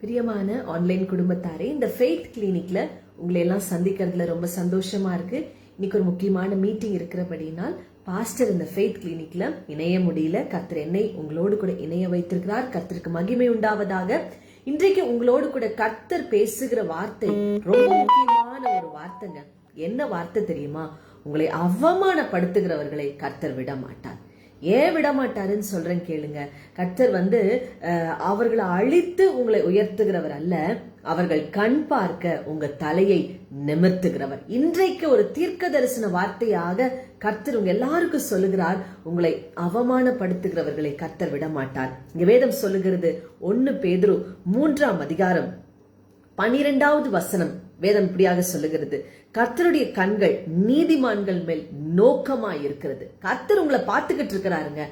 பிரியமான ஆன்லைன் குடும்பத்தாரே இந்த ஃபெய்த் கிளினிக்ல உங்களை எல்லாம் சந்திக்கிறதுல ரொம்ப சந்தோஷமா இருக்கு. இன்னைக்கு ஒரு முக்கியமான மீட்டிங் இருக்கிறபடினால் பாஸ்டர் இந்த ஃபெய்த் கிளினிக்ல இணைய முடியல. கத்தர் என்னை உங்களோடு கூட இணைய வைத்திருக்கிறார். கர்த்தருக்கு மகிமை உண்டாவதாக. இன்றைக்கு உங்களோடு கூட கர்த்தர் பேசுகிற வார்த்தை ரொம்ப முக்கியமான ஒரு வார்த்தைங்க. என்ன வார்த்தை தெரியுமா? உங்களை அவமானப்படுத்துகிறவர்களை கர்த்தர் விட மாட்டார் ஏன் விட மாட்டாருன்னு சொல்றேன் கேளுங்க. கர்த்தர் வந்து அவர்களை அழித்து உங்களை உயர்த்துகிறவர் அல்ல. அவர்கள் கண் பார்க்க உங்க தலையை நிமிர்த்துகிறவர். இன்றைக்கு ஒரு தீர்க்க தரிசன வார்த்தையாக கர்த்தர் உங்க எல்லாருக்கும் சொல்லுகிறார். உங்களை அவமானப்படுத்துகிறவர்களை கர்த்தர் விட மாட்டார் இங்க வேதம் சொல்லுகிறது ஒன்னு பேதுரு மூன்றாம் அதிகாரம் பனிரெண்டாவது வசனம் வேதம் இப்படியாக சொல்லுகிறது. கர்த்தருடைய கண்கள் நீதிமான்கள் மேல் நோக்கமா இருக்கிறது கர்த்தர் உங்களை பார்த்துக்கிட்டு இருக்கிறாருங்க.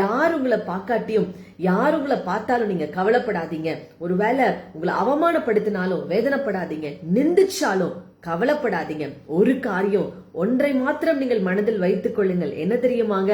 யார் உங்களை பார்க்காட்டியும் யார் உங்களை பார்த்தாலும் நீங்க கவலைப்படாதீங்க. ஒருவேளை உங்களை அவமானப்படுத்தினாலும் வேதனைப்படாதீங்க. நிந்திச்சாலும் கவலைப்படாதீங்க. ஒரு காரியம் ஒன்றை மாத்திரம் நீங்கள் மனதில் வைத்துக் கொள்ளுங்கள். என்ன தெரியுமாங்க?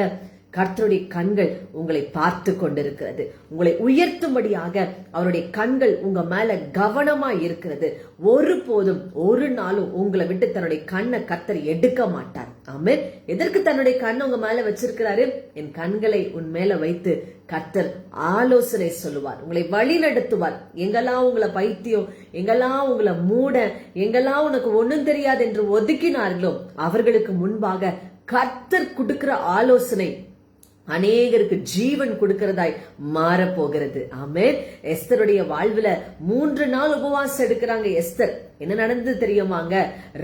கர்த்தருடைய கண்கள் உங்களை பார்த்து கொண்டிருக்கிறது. உங்களை உயர்த்தும்படியாக அவருடைய கண்கள் உங்க மேல கவனமா இருக்கிறது. ஒரு போதும் ஒரு நாளும் உங்களை விட்டு தன்னுடைய கண்ணை கர்த்தர் எடுக்க மாட்டார். ஆமென். எதற்கு தன்னுடைய கண்ணை உங்க மேல வச்சிருக்கிறாரு? என் கண்களை உன் மேல வைத்து கர்த்தர் ஆலோசனை சொல்லுவார். உங்களை வழி நடத்துவார் எங்கெல்லாம் உங்களை பைத்தியம் எங்கெல்லாம் உங்களை மூட எங்கெல்லாம் உனக்கு ஒன்னும் தெரியாது என்று ஒதுக்கினார்களோ அவர்களுக்கு முன்பாக கர்த்தர் கொடுக்கிற ஆலோசனை அநேகருக்கு ஜீவன் கொடுக்கிறதாய் மாற போகிறது ஆமே எஸ்தருடைய வாழ்வுல மூன்று நாள் உபவாசம் எடுக்கிறாங்க எஸ்தர். என்ன நடந்தது தெரியுமாங்க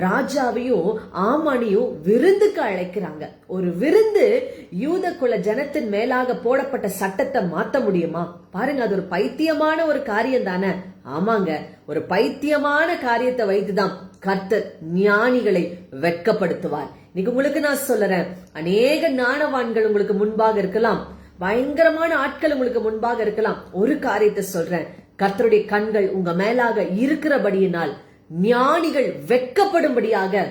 ராஜாவையும் ஆமானியும் விருந்துக்கு அழைக்கிறாங்க. ஒரு விருந்து யூத குல ஜனத்தின் மேலாக போடப்பட்ட சட்டத்தை மாத்த முடியுமா? பாருங்க அது ஒரு பைத்தியமான ஒரு காரியம் தானே. ஆமாங்க ஒரு பைத்தியமான காரியத்தை வைத்துதான் கர்த்தர் ஞானிகளை வெட்கப்படுத்துவார். இன்னைக்கு உங்களுக்கு நான் சொல்லுறேன். அநேக நாணவான்கள் உங்களுக்கு முன்பாக இருக்கலாம். பயங்கரமான ஆட்கள் உங்களுக்கு முன்பாக இருக்கலாம். ஒரு காரியத்தை சொல்றேன். கர்த்தருடைய கண்கள் உங்க மேலாக இருக்கிறபடியினால் ஞானிகள் வெட்கப்படும்படியாக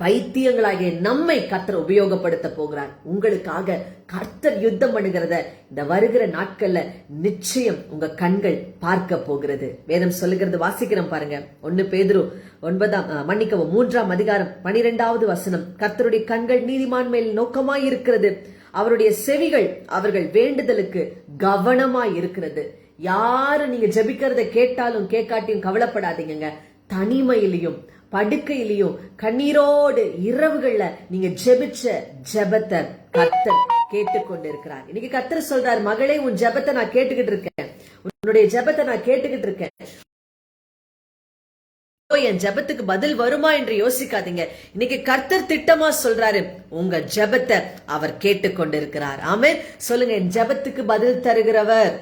பைத்தியங்களாகிய நம்மை கர்த்தர் உபயோகப்படுத்த போகிறார். உங்களுக்காக கர்த்தர் யுத்தம் பண்ணுகிறத இந்த வருகிற நாட்கள்ல நிச்சயம் உங்க கண்கள் பார்க்க போகிறது. வேதம் சொல்லுகிறது வாசிக்கிறோம் பாருங்க. ஒன்னு பேதுரு ஒன்பதாம் மன்னிக்கவும் மூன்றாம் அதிகாரம் பனிரெண்டாவது வசனம். கர்த்தருடைய கண்கள் நீதிமான் மேல் நோக்கமாய் இருக்கிறது அவருடைய செவிகள் அவர்கள் வேண்டுதலுக்கு கவனமாய் இருக்கிறது யாரு நீங்க ஜபிக்கிறத கேட்டாலும் கேட்காட்டியும் கவலைப்படாதீங்க தனிமையிலையும் படுக்கையிலையோ கண்ணீரோடு இரவுகள்ல நீங்க ஜெபிச்ச ஜெபத்தை கர்த்தர் கேட்டுக்கொண்டு இருக்கிறார் இன்னைக்கு கர்த்தர் சொல்றார் மகளே உன் ஜெபத்தை நான் கேட்டுக்கிட்டு இருக்கேன். உன்னுடைய ஜெபத்தை நான் கேட்டுக்கிட்டு இருக்கேன். ஓ, என் ஜெபத்துக்கு பதில் வருமா என்று யோசிக்காதீங்க. இன்னைக்கு கர்த்தர் திட்டமா சொல்றாரு உங்க ஜெபத்தை அவர் கேட்டுக்கொண்டிருக்கிறார். ஆமே சொல்லுங்க என் ஜெபத்துக்கு பதில் தருகிறவர்.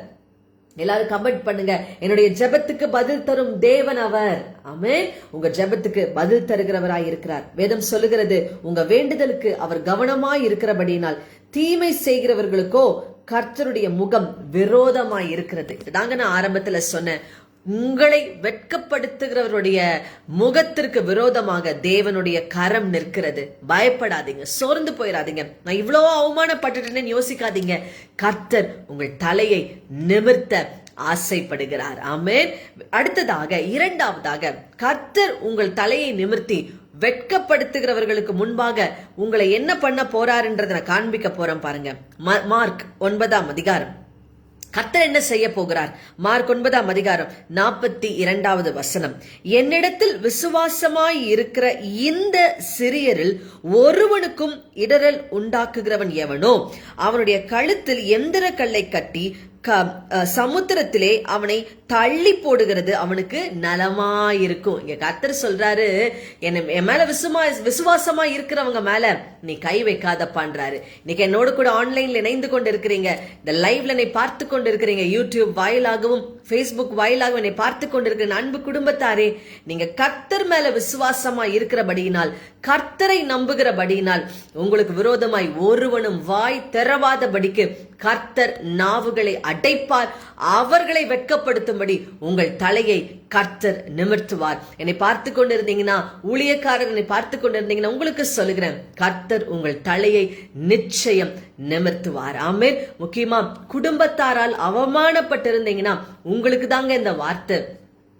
எல்லாரும் கமெண்ட் பண்ணுங்க. என்னுடைய ஜெபத்துக்கு பதில் தரும் தேவன் அவர். ஆமே உங்க ஜெபத்துக்கு பதில் தருகிறவராய் இருக்கிறார். வேதம் சொல்லுகிறது உங்க வேண்டுதலுக்கு அவர் கவனமாய் இருக்கிறபடியினால் தீமை செய்கிறவர்களுக்கோ கர்த்தருடைய முகம் விரோதமாய் இருக்கிறது. இதுதாங்க நான் ஆரம்பத்துல சொன்னேன். உங்களை வெட்கப்படுத்துகிறவருடைய முகத்திற்கு விரோதமாக தேவனுடைய கரம் நிற்கிறது. பயப்படாதீங்க. சோர்ந்து போயிடாதீங்க நான் இவ்வளோ அவமானப்பட்டுட்டேன்னு யோசிக்காதீங்க. கர்த்தர் உங்கள் தலையை நிமிர்த்த ஆசைப்படுகிறார். ஆமேன். அடுத்ததாக இரண்டாவதாக கர்த்தர் உங்கள் தலையை நிமிர்த்தி வெட்கப்படுத்துகிறவர்களுக்கு முன்பாக உங்களை என்ன பண்ண போறாருன்றதை நான் காண்பிக்க போறேன் பாருங்க. மார்க் ஒன்பதாம் அதிகாரம். கர்த்தர் என்ன செய்ய போகிறார்? மார்க் ஒன்பதாம் அதிகாரம் நாற்பத்தி இரண்டாவது வசனம். என்னிடத்தில் விசுவாசமாய் இருக்கிற இந்த சிறியரில் ஒருவனுக்கும் இடரல் உண்டாக்குகிறவன் எவனோ? அவனுடைய கழுத்தில் எந்திர கல்லை கட்டி சமுத்திரத்திலே அவனை தள்ளி போடுகிறது அவனுக்கு நலமாயிருக்கும். இங்க கர்த்தர் சொல்றாரு என்ன என் மேல விசுமா விசுவாசமா இருக்கிறவங்க மேல நீ கை வைக்காதப்பான்றாரு. இன்னைக்கு என்னோட கூட ஆன்லைன்ல இணைந்து கொண்டு இருக்கிறீங்க இந்த லைவ்ல என்னை பார்த்து கொண்டு இருக்கிறீங்க யூடியூப் வாயிலாகவும் ஃபேஸ்புக் வாயிலாகவும் என்னை பார்த்து கொண்டு இருக்கிற அன்பு குடும்பத்தாரே நீங்க கர்த்தர் மேல விசுவாசமா இருக்கிறபடியினால் கர்த்தரை நம்புகிறபடியினால் உங்களுக்கு விரோதமாய் ஒருவனும் வாய் திறவாதபடிக்கு கர்த்தர் நாவுகளை அடைப்பார். அவர்களை வெட்கப்படுத்தும்படி உங்கள் தலையை கர்த்தர் நிமிர்த்துவார். என்னை பார்த்து கொண்டிருந்தீங்கன்னா ஊழியக்காரர் என்னை பார்த்து கொண்டிருந்தீங்கன்னா உங்களுக்கு சொல்லுகிறேன் கர்த்தர் உங்கள் தலையை நிச்சயம் நிமிர்த்துவார். ஆமே முக்கியமா குடும்பத்தாரால் அவமானப்பட்டிருந்தீங்கன்னா உங்களுக்கு தாங்க இந்த வார்த்தை.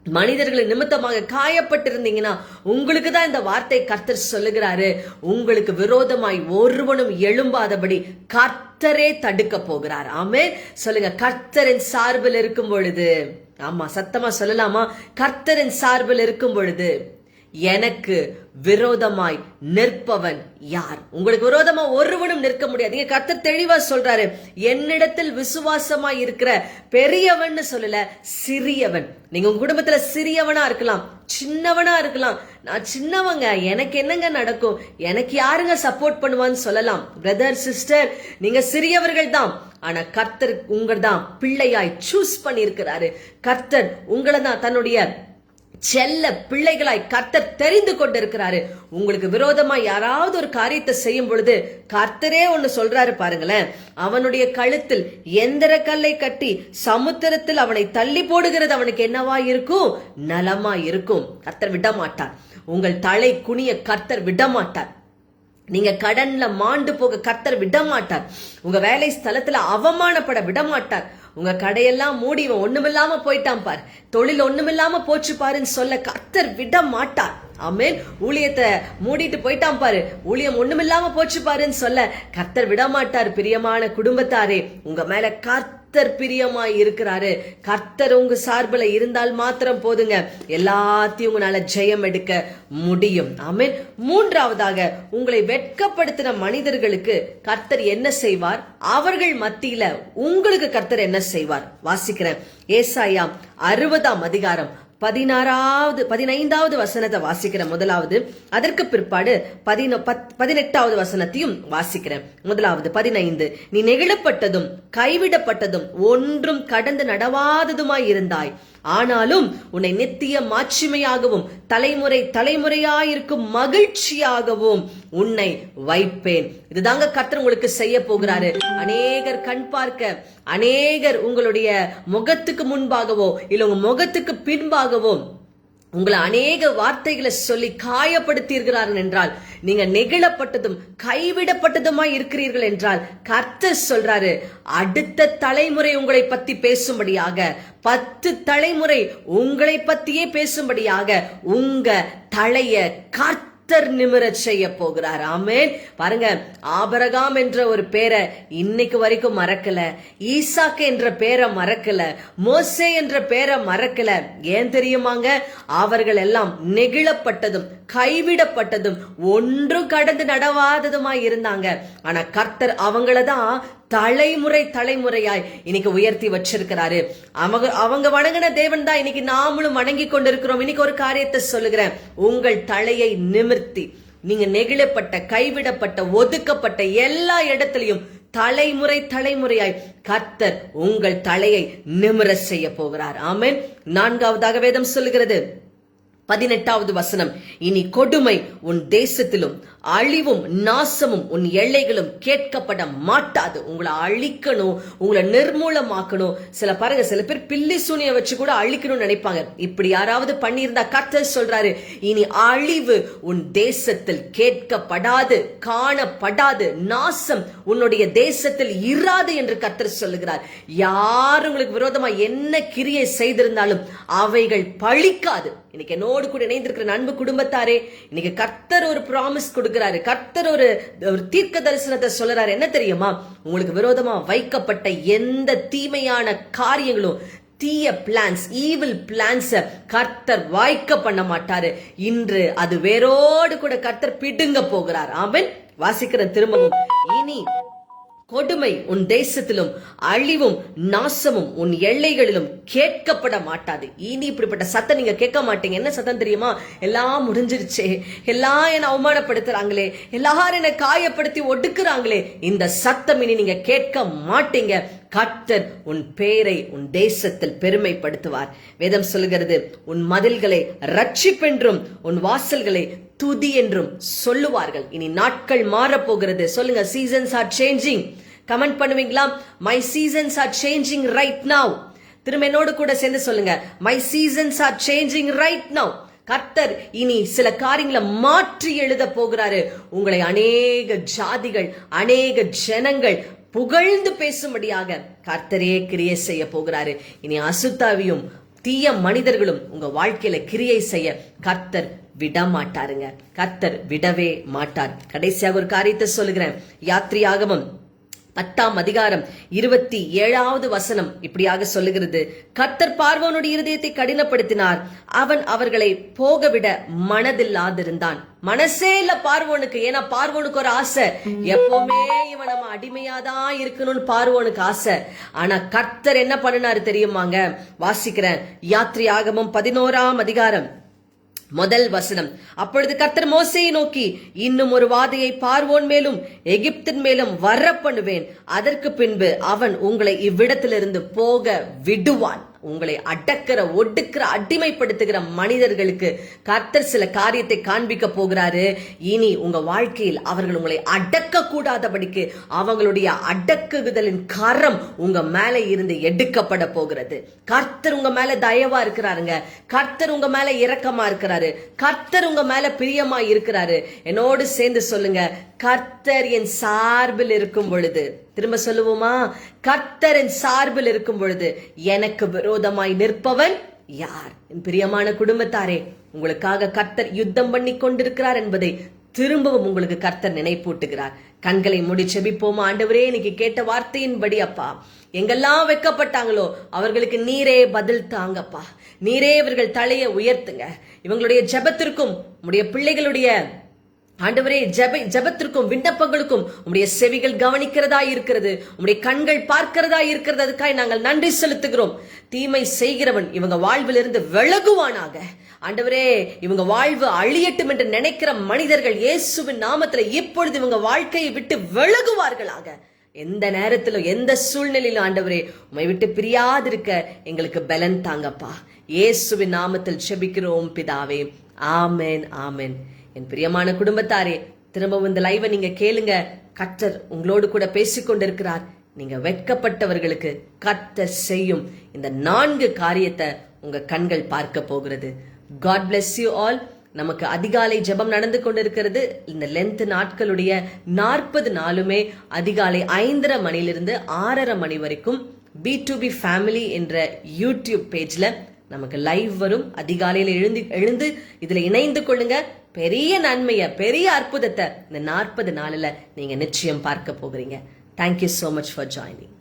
மனிதர்களை நிமித்தமாக காயப்பட்டிருந்தீங்கன்னா உங்களுக்கு தான் இந்த வார்த்தை கர்த்தர் சொல்லுகிறாரு. உங்களுக்கு விரோதமாய் ஒருவனும் எழும்பாதபடி கர்த்தரே தடுக்க போகிறார். ஆமே சொல்லுங்க கர்த்தரின் சார்பில் இருக்கும் பொழுது ஆமா சத்தமா சொல்லலாமா? கர்த்தரின் சார்பில் இருக்கும் பொழுது எனக்கு விரோதமாய் நிற்பவன் யார்? உங்களுக்கு விரோதமா ஒருவனும் நிற்க முடியாது. இங்க கர்த்தர் தெளிவா சொல்றாரு என்னிடத்தில் விசுவாசமாய் இருக்கிற பெரியவன் சொல்லல சிறியவன். நீங்க உங்க குடும்பத்துல சிறியவனா இருக்கலாம் சின்னவனா இருக்கலாம். நான் சின்னவங்க எனக்கு என்னங்க நடக்கும்? எனக்கு யாருங்க சப்போர்ட் பண்ணுவான்னு சொல்லலாம். பிரதர் சிஸ்டர் நீங்க சிறியவர்கள் தான். ஆனா கர்த்தர் உங்கள் தான் பிள்ளையாய் சூஸ் பண்ணியிருக்கிறாரு. கர்த்தர் உங்களை தான் தன்னுடைய செல்ல பிள்ளைகளாய் கர்த்தர் தெரிந்து கொண்டிருக்கிறாரு. உங்களுக்கு விரோதமா யாராவது ஒரு காரியத்தை செய்யும் பொழுது கர்த்தரே ஒன்னு சொல்றாரு பாருங்களேன். அவனுடைய கழுத்தில் எந்திர கல்லை கட்டி சமுத்திரத்தில் அவனை தள்ளி போடுகிறது அவனுக்கு என்னவா இருக்கும்? நலமா இருக்கும். கர்த்தர் விட மாட்டார் உங்கள் தலை குனிய கர்த்தர் விட மாட்டார் நீங்க கடன்ல மாண்டு போக கர்த்தர் விட மாட்டார் உங்க வேலை ஸ்தலத்துல அவமானப்பட விட மாட்டார் உங்க கடையெல்லாம் மூடி இவன் ஒண்ணுமில்லாம போயிட்டான் பார். தொழில் ஒண்ணுமில்லாம போச்சு பாருன்னு சொல்ல கர்த்தர் விட மாட்டார். ஆமேன். ஊழியத்தை மூடிட்டு போயிட்டான் பாரு. ஊழியம் ஒண்ணுமில்லாம போச்சு பாருன்னு சொல்ல கர்த்தர் விட மாட்டார் பிரியமான குடும்பத்தாரே. உங்க மேல கர்த்தர் கர்த்தர் பிரியமாய் இருக்கிறாரு. கர்த்தர் உங்க சார்பில் இருந்தால் மாத்திரம் போதுங்க. எல்லாத்தையும் உங்களால ஜெயம் எடுக்க முடியும். ஆமேன். மூன்றாவதாக உங்களை வெட்கப்படுத்தின மனிதர்களுக்கு கர்த்தர் என்ன செய்வார்? அவர்கள் மத்தியில உங்களுக்கு கர்த்தர் என்ன செய்வார்? வாசிக்கிறேன். ஏசாயா அறுபதாம் அதிகாரம் பதினாறாவது பதினைந்தாவது வசனத்தை வாசிக்கிறேன். முதலாவது அதற்கு பிற்பாடு பதின பதினெட்டாவது வசனத்தையும் வாசிக்கிறேன். முதலாவது பதினைந்து நீ நெகிழப்பட்டதும் கைவிடப்பட்டதும் ஒன்றும் கடந்து நடவாததுமாய் இருந்தாய் ஆனாலும் உன்னை நித்திய மாட்சிமையாகவும் தலைமுறை தலைமுறையாயிருக்கும் மகிழ்ச்சியாகவும் உன்னை வைப்பேன். இதுதாங்க கத்தர் உங்களுக்கு செய்ய போகிறாரு. அநேகர் கண் பார்க்க அநேகர் உங்களுடைய முகத்துக்கு முன்பாகவோ இல்ல உங்க முகத்துக்கு பின்பாகவோ உங்களை அநேக வார்த்தைகளை சொல்லி காயப்படுத்தீர்களார்கள் என்றால் நீங்க நெகிழப்பட்டதும் கைவிடப்பட்டதுமாய் இருக்கிறீர்கள் என்றால் கர்த்தர் சொல்றாரு அடுத்த தலைமுறை உங்களை பத்தி பேசும்படியாக பத்து தலைமுறை உங்களை பத்தியே பேசும்படியாக உங்க தலைய கர்த்த கர்த்தர் நிமிரச் செய்ய போகிறார். ஆமேன். பாருங்க ஆபரகாம் என்ற ஒரு பேரை இன்னைக்கு வரைக்கும் மறக்கல. ஈசாக் என்ற பேரை மறக்கல. மோசே என்ற பேரை மறக்கல. ஏன் தெரியுமாங்க? அவர்கள் எல்லாம் நெகிழப்பட்டதும் கைவிடப்பட்டதும் ஒன்றும் கடந்து நடவாததுமாய் இருந்தாங்க. ஆனா கர்த்தர் அவங்கள தான் தலைமுறை தலைமுறையாய் இன்னைக்கு உயர்த்தி வச்சிருக்கிறாரு. அவங்க அவங்க வணங்கின தேவன் தான் இன்னைக்கு நாமளும் வணங்கி கொண்டிருக்கிறோம். இன்னைக்கு ஒரு காரியத்தை சொல்லுகிறேன். உங்கள் தலையை நிமிர்த்தி. நீங்க நெகிழப்பட்ட கைவிடப்பட்ட ஒதுக்கப்பட்ட எல்லா இடத்திலையும் தலைமுறை தலைமுறையாய் கர்த்தர் உங்கள் தலையை நிமிர செய்ய போகிறார். ஆமேன். நான்காவதாக வேதம் சொல்லுகிறது. பதினெட்டாவது வசனம். இனி கொடுமை உன் தேசத்திலும் அழிவும் நாசமும் உன் எல்லைகளும் கேட்கப்பட மாட்டாது. உங்களை அழிக்கணும் உங்களை நிர்மூலமாக்கணும். சில பாருங்க சில பேர் பில்லி சூனிய வச்சு கூட அழிக்கணும்னு நினைப்பாங்க. இப்படி யாராவது பண்ணியிருந்தா கர்த்தர் சொல்றாரு இனி அழிவு உன் தேசத்தில் கேட்கப்படாது காணப்படாது நாசம் உன்னுடைய தேசத்தில் இராது என்று கர்த்தர் சொல்லுகிறார். யார் உங்களுக்கு விரோதமா என்ன கிரியை செய்திருந்தாலும் அவைகள் பழிக்காது. இன்னைக்கு என்னோட உங்களோடு கூட இணைந்திருக்கிற நண்பு குடும்பத்தாரே இன்னைக்கு கர்த்தர் ஒரு ப்ராமிஸ் கொடுக்கிறாரு. கர்த்தர் ஒரு ஒரு தீர்க்க தரிசனத்தை சொல்றாரு என்ன தெரியுமா? உங்களுக்கு விரோதமா வைக்கப்பட்ட எந்த தீமையான காரியங்களும் தீய பிளான்ஸ் ஈவில் பிளான்ஸ் கர்த்தர் வாய்க்க பண்ண மாட்டாரு. இன்று அது வேரோடு கூட கர்த்தர் பிடுங்க போகிறார். ஆமன். வாசிக்கிற திரும்பவும் இனி கொடுமை உன் தேசத்திலும் அழிவும் நாசமும் உன் எல்லைகளிலும் கேட்கப்பட மாட்டாது. இனி இப்படிப்பட்ட சத்தம் நீங்க கேட்க மாட்டீங்க. என்ன சத்தம் தெரியுமா? எல்லாம் முடிஞ்சிருச்சே. எல்லாம் என்ன அவமானப்படுத்துறாங்களே. எல்லாரும் என்ன காயப்படுத்தி ஒடுக்குறாங்களே. இந்த சத்தம் இனி நீங்க கேட்க மாட்டீங்க. கர்த்தர் உன் பேரை உன் தேசத்தில் பெருமைப்படுத்துவார். வேதம் சொல்லுகிறது உன் மதில்களை ரட்சிப்பென்றும் உன் வாசல்களை துதி என்றும் சொல்லுவார்கள். இனி நாட்கள் மாறப்போகிறது. சொல்லுங்க சீசன்ஸ் ஆர் சேஞ்சிங் கமெண்ட் பண்ணுவீங்களா? My seasons are changing right now திரும்ப என்னோடு கூட சேர்ந்து சொல்லுங்க. My seasons are changing right now கர்த்தர் இனி சில காரியங்களை மாற்றி எழுத போகிறாரு. உங்களை அநேக ஜாதிகள் அநேக ஜனங்கள் புகழ்ந்து பேசும்படியாக கர்த்தரே கிரியை செய்ய போகிறாரு. இனி அசுத்தாவியும் தீய மனிதர்களும் உங்க வாழ்க்கையில கிரியை செய்ய கர்த்தர் விட மாட்டாருங்க கர்த்தர் விடவே மாட்டார். கடைசியாக ஒரு காரியத்தை சொல்லுகிறேன். யாத்ரியாகமம் பத்தாம் அதிகாரம் இருபத்தி ஏழாவது வசனம் இப்படியாக சொல்லுகிறது. கர்த்தர் பார்வோனுடைய இருதயத்தை கடினப்படுத்தினார். அவன் அவர்களை போகவிட மனதில்லாதிருந்தான். மனசே இல்ல பார்வோனுக்கு. ஏன்னா பார்வோனுக்கு ஒரு ஆசை. எப்பவுமே இவன் நம்ம அடிமையாதான் இருக்கணும்னு பார்வோனுக்கு ஆசை. ஆனா கர்த்தர் என்ன பண்ணினாரு தெரியுமாங்க? வாசிக்கிறேன். யாத்ரி ஆகமும் பதினோராம் அதிகாரம் முதல் வசனம். அப்பொழுது கர்த்தர் மோசையை நோக்கி இன்னும் ஒரு வாதையை பார்வோன் மேலும் எகிப்தின் மேலும் வர பண்ணுவேன் அதற்கு பின்பு அவன் உங்களை இவ்விடத்திலிருந்து போக விடுவான். உங்களை அடக்கிற ஒடுக்கிற அடிமைப்படுத்துகிற மனிதர்களுக்கு கர்த்தர் சில காரியத்தை காண்பிக்க போகிறாரு. இனி உங்க வாழ்க்கையில் அவர்கள் உங்களை அடக்க கூடாதபடிக்கு அவங்களுடைய அடக்குதலின் கரம் உங்க மேல இருந்து எடுக்கப்பட போகிறது. கர்த்தர் உங்க மேல தயவா இருக்கிறாருங்க. கர்த்தர் உங்க மேல இரக்கமா இருக்கிறாரு. கர்த்தர் உங்க மேல பிரியமா இருக்கிறாரு. என்னோடு சேர்ந்து சொல்லுங்க கர்த்தர் என் சார்பில் இருக்கும் பொழுது திரும்ப சொல்லுவோமா? கர்த்தரின் சார்பில் இருக்கும் பொழுது எனக்கு விரோதமாய் நிற்பவன் யார்? என் பிரியமான குடும்பத்தாரே உங்களுக்காக கர்த்தர் யுத்தம் பண்ணி கொண்டிருக்கிறார் என்பதை திரும்பவும் உங்களுக்கு கர்த்தர் நினைப்பூட்டுகிறார். கண்களை மூடி செபிப்போமா ஆண்டவரே? இன்னைக்கு கேட்ட வார்த்தையின்படி அப்பா. எங்கெல்லாம் வெக்கப்பட்டாங்களோ அவர்களுக்கு நீரே பதில் தாங்கப்பா. நீரே இவர்கள் தலையை உயர்த்துங்க. இவங்களுடைய ஜெபத்திற்கும் உடைய பிள்ளைகளுடைய ஆண்டவரே ஜெப ஜெபத்திற்கும் விண்ணப்பங்களுக்கும் உம்முடைய செவிகள் கவனிக்கிறதா இருக்கிறது. உம்முடைய கண்கள் பார்க்கிறதா இருக்கிறது. அதுக்காக நாங்கள் நன்றி செலுத்துகிறோம். தீமை செய்கிறவன் இவங்க வாழ்விலிருந்து விலகுவானாக. ஆண்டவரே இவங்க வாழ்வு அழியட்டும் என்று நினைக்கிற மனிதர்கள் இயேசுவின் நாமத்துல இப்பொழுது இவங்க வாழ்க்கையை விட்டு விலகுவார்களாக. எந்த நேரத்திலும் எந்த சூழ்நிலையிலும் ஆண்டவரே உமை விட்டு பிரியாதிருக்க எங்களுக்கு பலன் தாங்கப்பா. இயேசுவின் நாமத்தில் செபிக்கிறோம் பிதாவே. ஆமென் ஆமேன். என் பிரியமான குடும்பத்தாரே திரும்பவும் இந்த லைவை நீங்க கேளுங்க. கர்த்தர் உங்களோடு கூட பேசிக்கொண்டிருக்கிறார் நீங்க வெட்கப்பட்டவர்களுக்கு கர்த்தர் செய்யும் இந்த நான்கு காரியத்தை உங்க கண்கள் பார்க்க போகிறது. காட் பிளஸ் யூ ஆல் நமக்கு அதிகாலை ஜெபம் நடந்து கொண்டிருக்கிறது. இந்த லென்த் நாட்களுடைய நாற்பது நாளுமே அதிகாலை ஐந்தரை மணிலிருந்து ஆறரை மணி வரைக்கும் பி டு பி ஃபேமிலி என்ற யூடியூப் பேஜ்ல நமக்கு லைவ் வரும். அதிகாலையில் எழுந்து எழுந்து இதில் இணைந்து கொள்ளுங்க. பெரிய நன்மைய பெரிய அற்புதத்தை இந்த நாற்பது நாளில் நீங்க நிச்சயம் பார்க்க போகிறீங்க. Thank you so much for joining